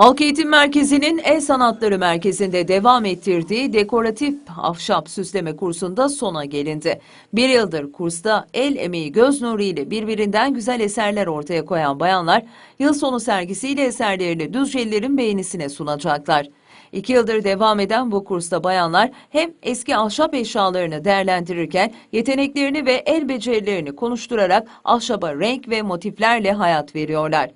Halk Eğitim Merkezi'nin El Sanatları Merkezi'nde devam ettirdiği dekoratif ahşap süsleme kursunda sona gelindi. Bir yıldır kursta el emeği göz nuru ile birbirinden güzel eserler ortaya koyan bayanlar, yıl sonu sergisiyle eserlerini Düzcelilerin beğenisine sunacaklar. İki yıldır devam eden bu kursta bayanlar hem eski ahşap eşyalarını değerlendirirken yeteneklerini ve el becerilerini konuşturarak ahşaba renk ve motiflerle hayat veriyorlar.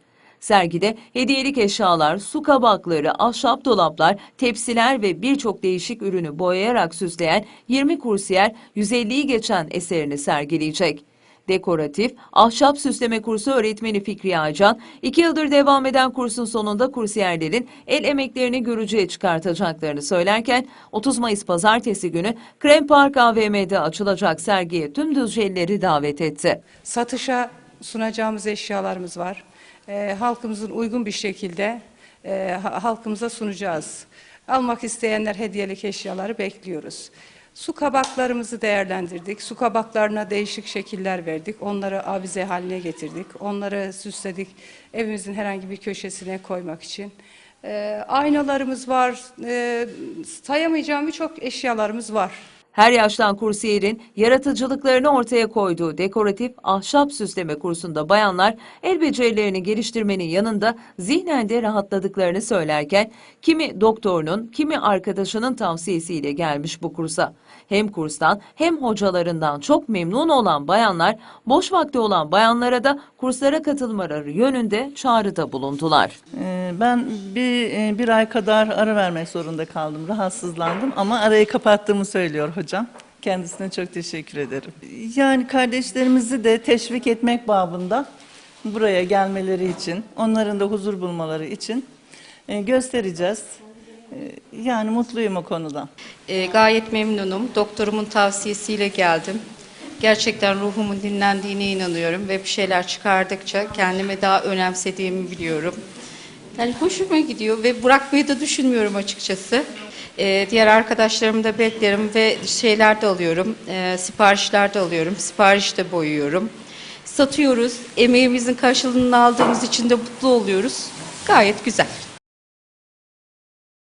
Sergide hediyelik eşyalar, su kabakları, ahşap dolaplar, tepsiler ve birçok değişik ürünü boyayarak süsleyen 20 kursiyer 150'yi geçen eserini sergileyecek. Dekoratif, ahşap süsleme kursu öğretmeni Fikriye Aycan, iki yıldır devam eden kursun sonunda kursiyerlerin el emeklerini görücüye çıkartacaklarını söylerken 30 Mayıs pazartesi günü Krem Park AVM'de açılacak sergiye tüm Düzcelileri davet etti. Satışa sunacağımız eşyalarımız var. Ee, halkımızın uygun bir şekilde e, ha- halkımıza sunacağız. Almak isteyenler hediyelik eşyaları bekliyoruz. Su kabaklarımızı değerlendirdik. Su kabaklarına değişik şekiller verdik. Onları avize haline getirdik. Onları süsledik. Evimizin herhangi bir köşesine koymak için. Ee, aynalarımız var. Ee, sayamayacağım birçok eşyalarımız var. Her yaştan kursiyerin yaratıcılıklarını ortaya koyduğu dekoratif ahşap süsleme kursunda bayanlar el becerilerini geliştirmenin yanında zihnen de rahatladıklarını söylerken kimi doktorunun kimi arkadaşının tavsiyesiyle gelmiş bu kursa. Hem kurstan hem hocalarından çok memnun olan bayanlar boş vakti olan bayanlara da kurslara katılmaları yönünde çağrıda bulundular. Ee, Ben bir, e, bir ay kadar ara vermek zorunda kaldım. Rahatsızlandım ama arayı kapattığımı söylüyor hocam. Kendisine çok teşekkür ederim. Yani kardeşlerimizi de teşvik etmek babında buraya gelmeleri için, onların da huzur bulmaları için e, göstereceğiz. E, Yani mutluyum o konuda. E, gayet memnunum. Doktorumun tavsiyesiyle geldim. Gerçekten ruhumun dinlendiğine inanıyorum ve bir şeyler çıkardıkça kendimi daha önemsediğimi biliyorum. Yani hoşuma gidiyor ve bırakmayı da düşünmüyorum açıkçası. E, diğer arkadaşlarımı da beklerim ve şeyler de alıyorum, e, siparişler de alıyorum, sipariş de boyuyorum. Satıyoruz, emeğimizin karşılığını aldığımız için de mutlu oluyoruz. Gayet güzel.